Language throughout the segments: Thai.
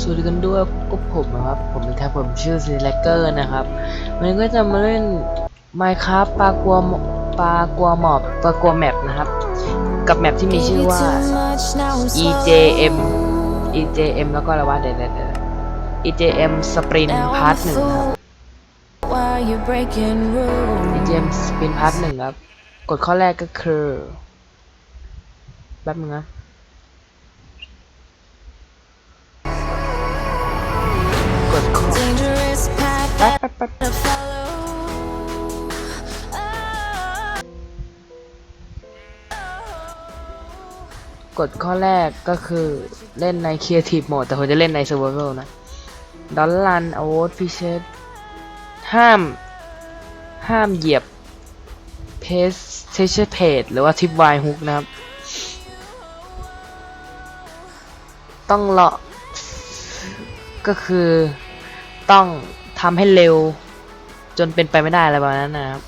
สวัสดีกันด้วยก็ผมนะครับ ผมนะครับผมชื่อซีแลกเกอร์นะครับวันนี้ก็จะมาเล่น Minecraft ปลากัวปลากัวหมอบปลากัวแมปนะครับ กับแมปที่มีชื่อว่า EJM EJM แล้วก็อะไรวะเดี๋ยวเดี๋ยวเด EJM Sprint Part หนึ่งครับ EJM Sprint Part หนึ่งครับกฎข้อแรกก็คือแป๊บนึงนะ ป๊บแป๊บแป๊บกฎข้อแรกก็คือเล่นใน Creative Mode แต่ผมจะเล่นใน Survival นะดอลลันอ w ว r d ฟิเชตห้าม ห้ามเหยียบเพสเทชเพจหรือว่าทิปไวฮุกนะครับ ต้องเลาะก็คือต้อง ทำให้เร็ว จนเป็นไปไม่ได้อะไรประมาณนั้นนะครับ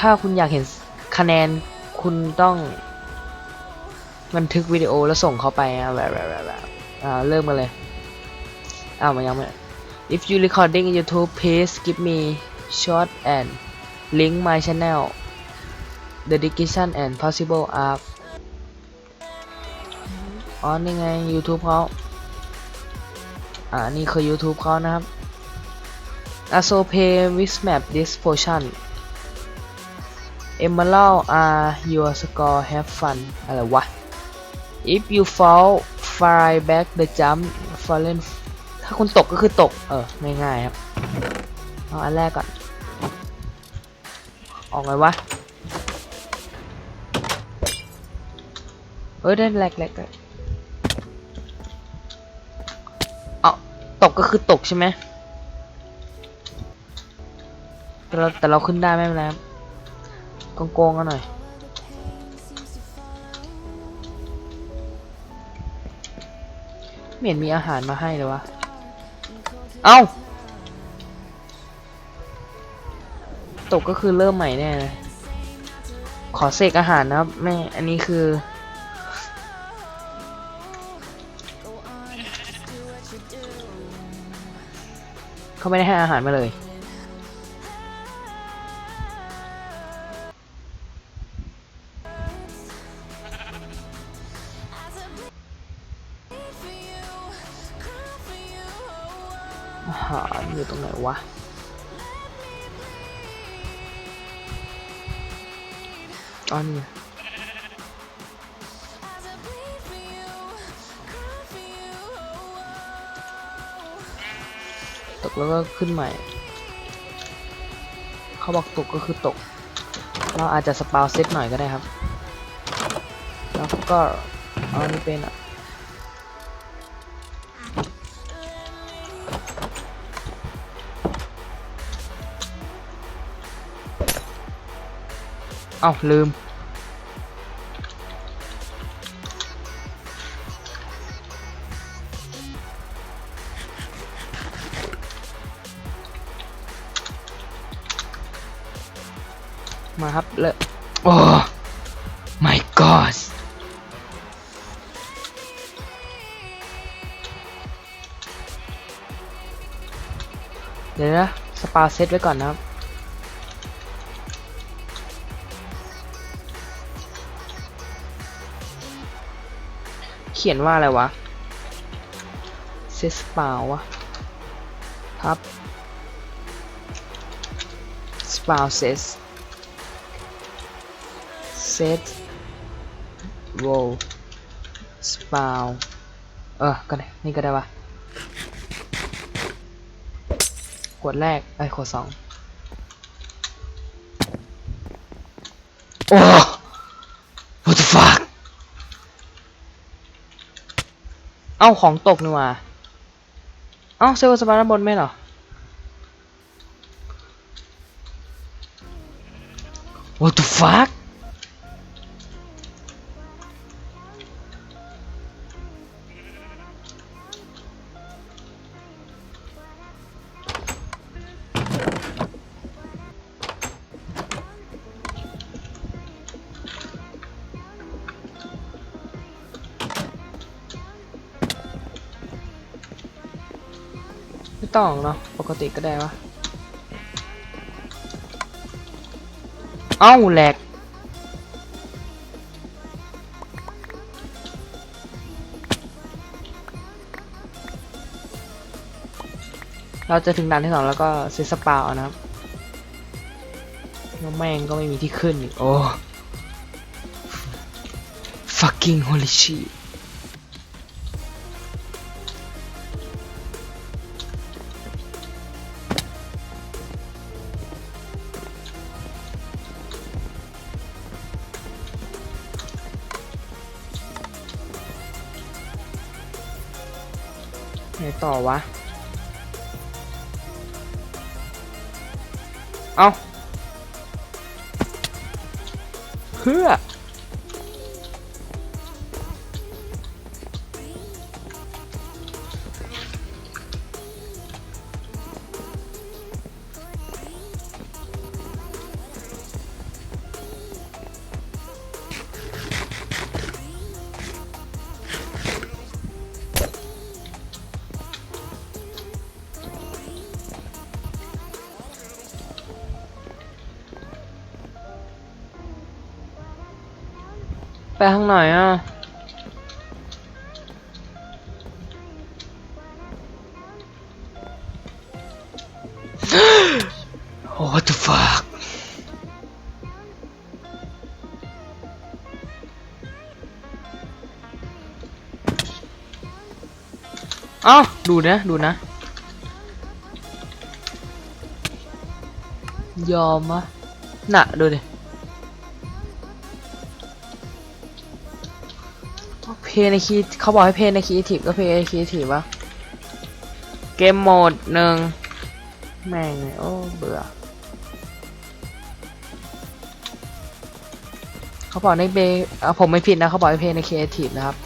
ถ้าคุณอยากเห็นคะแนนคุณต้อง บันทึกวิดีโอแล้วส่งเข้าไปอะแบบแบบแบบแบบอ่าเริ่มกันเลยอ้าวมันยังไม่ if you recording in YouTube please give me short and link my channel the description and possible up อ๋อนี่ไง YouTube เขาอ่า นี่คือ YouTube เขานะครับ a s o pay with map this potion emerald are your score have fun อะไรวะ if you fall fly back the jump fallen ถ้าคุณตกก็คือตก เออ ง่ายๆครับ เอาอันแรกก่อน ออกไงวะ เอ้ยได้แรกแรกเอาตกก็คือตกใช่ไหม แต่เราแต่เราขึ้นได้ไม่เป็นไรครับโกงๆกันหน่อยไม่เห็นมีอาหารมาให้เลยวะ เอ้า ตกก็คือเริ่มใหม่แน่เลยขอเสกอาหารนะครับแม่ อันนี้คือ เขาไม่ได้ให้อาหารมาเลย อาหารอยู่ตรงไหนวะ อ๋อนี่ตกแล้วก็ขึ้นใหม่ เขาบอกตกก็คือตก เราอาจจะสปาวเซตหน่อยก็ได้ครับ แล้วก็เอานนี้เป็นอะ เอ้าลืม มาครับเลยโอ้ my god เดี๋ยวนะ สปาเซตไว้ก่อนนะครับ เขียนว่าอะไรวะเซสเปล่าวะครับสปาวเซสเซตโวสปาวเออก็ได้นี่ก็ได้วะกดแรกไอ้ยกดสองโอ้ what the fuck เอ้าของตกนี่ว่าเอ้าเซลล์สปาร์ดบนไม่เหรอ What the fuck ต้องเนาะปกติก็ได้วะเอ้าแหลกเราจะถึงด่านที่สองแล้วก็เซสปาวนะครับแล้วแม่งก็ไม่มีที่ขึ้นอีกโอ้ fucking holy shit ไหนต่อวะ เอาเพื่อ ไปทางไหนอะ oh, what the fuck เอ้าดูนะ ดูนะ ยอมมะ น่ะ ดูดิ เพย์ในคีเขาบอกให้เพย์ในคีทีฟก็เพย์ในคีทีฟวะเกมโหมดหนึ่งแม่งเลยโอ้เบื่อเขาบอกในเบอะผมไม่ผิดนะเขาบอกให้เพย์ในคีทีฟนะครับ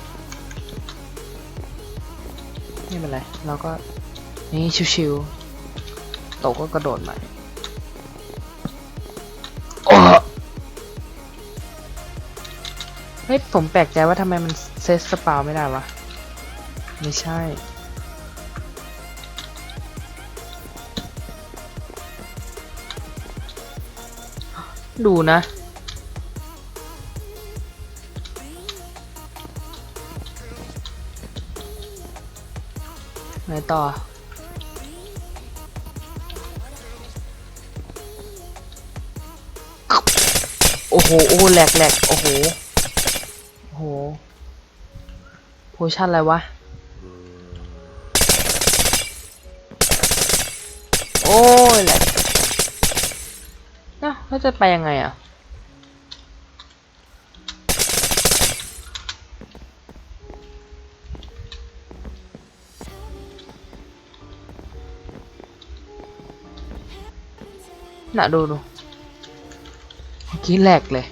ไม่เป็นไรเราก็นี่ชิวๆตกก็กระโดดใหม่โอ้เฮ้ยผมแปลกใจว่าทำไมมัน เซตสปาวไม่ได้วะ ไม่ใช่ ดูนะไหนต่อ โอ้โห โอ้แหลกแหลกโอ้โห โอ้โห โพชั่นอะไรวะ โอ้ยแหละนะแล้วจะไปยังไงอะ น่ะดูดูเมื่อกี้แหลกเลย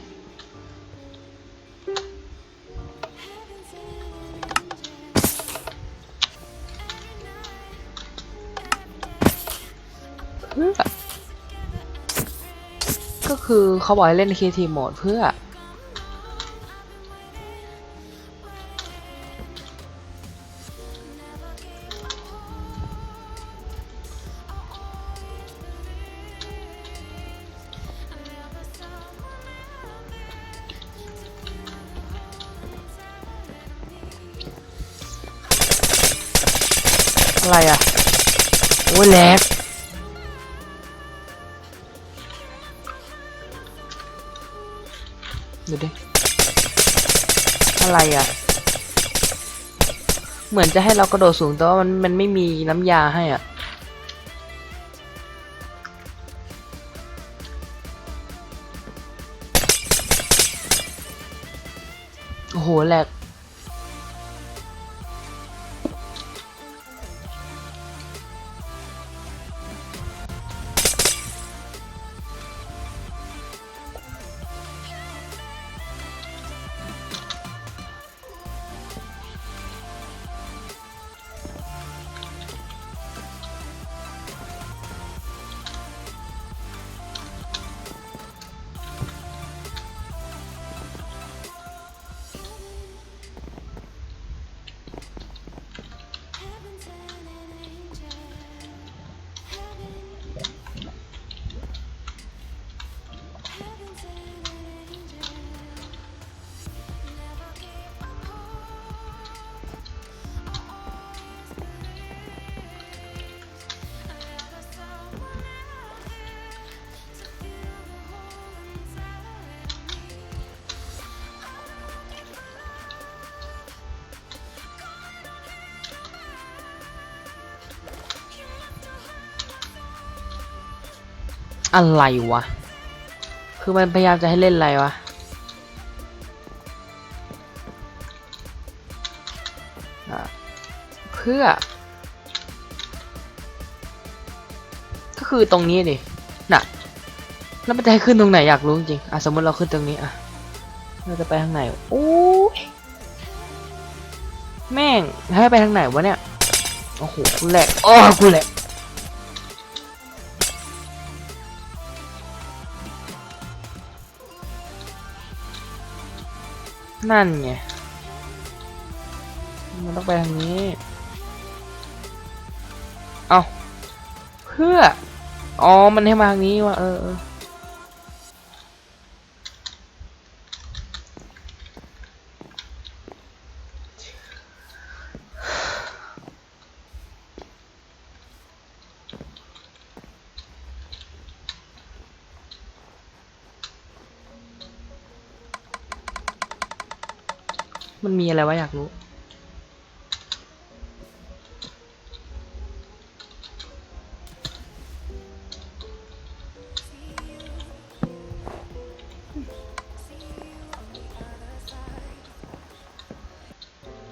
คือเขาบอกให้เล่นคีทีโหมดเพื่อ อะไรอะ โอ้ยแหลก ดูดิ อะไรอะ เหมือนจะให้เรากระโดดสูงแต่ว่ามันมันไม่มีน้ำยาให้อะ อะไรวะ คือมันพยายามจะให้เล่นอะไรวะ เพื่อ ก็คือตรงนี้ดิน่ะ แล้วมันจะให้ขึ้นตรงไหนอยากรู้จริงอะสมมติเราขึ้นตรงนี้อะ เราจะไปทางไหนโอ้ยแม่งให้ไปทางไหนวะเนี่ย โอ้โหกูแหลกอ้อกูแหลก นั่นไง มันต้องไปทางนี้ เอาเพื่อ อ๋อ มันให้มาทางนี้ว่ะเออ มันมีอะไรวะอยากรู้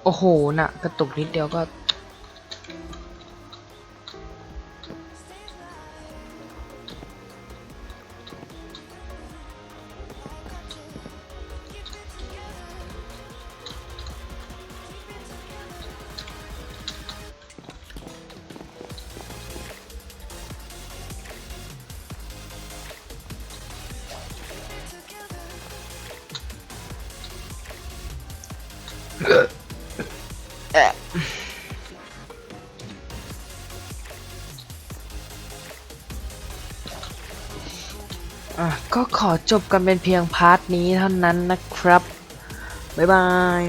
โอ้โห น่ะ กระตุกนิดเดียวก็ อะก็ขอจบกันเป็นเพียงพาร์ทนี้เท่านั้นนะครับ บ๊ายบาย